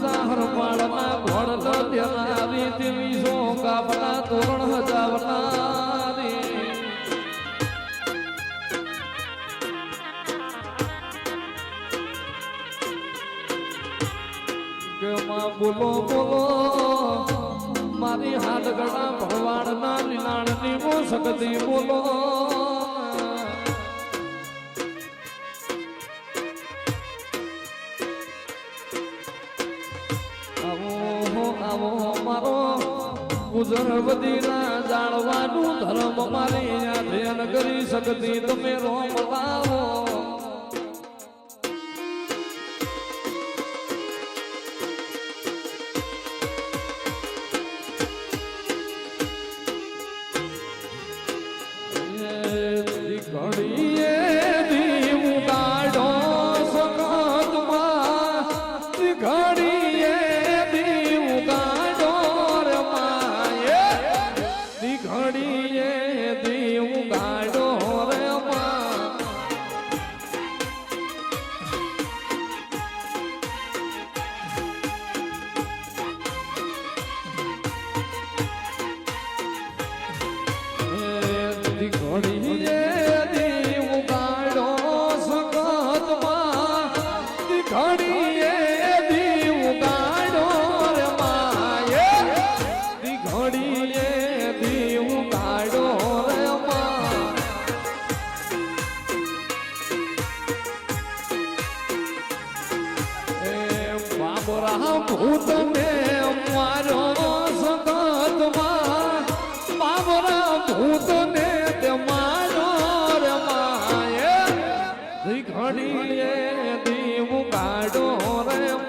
રાજા હરમાળના ઘોડ દેનારી દેવી સો કાપના તોરણ હજાવનારી. કે માં બોલો બોલો, મારી હાથ ગણા ભરવાડના લીલાણની મો શકતી બોલો. ગુજર બધીના જાણવાનું ધર્મ મારી ધ્યાન કરી શકતી. તમે રોમ લાવો ઘડીએ દીવ કાઢો સખતમાં ઘડીએ દીવ કાઢો રે માએ ઘડીએ દીવ કાઢો રે મા બાબરા ભૂત ને મારો દીવું કાઢો રે ઘડીએ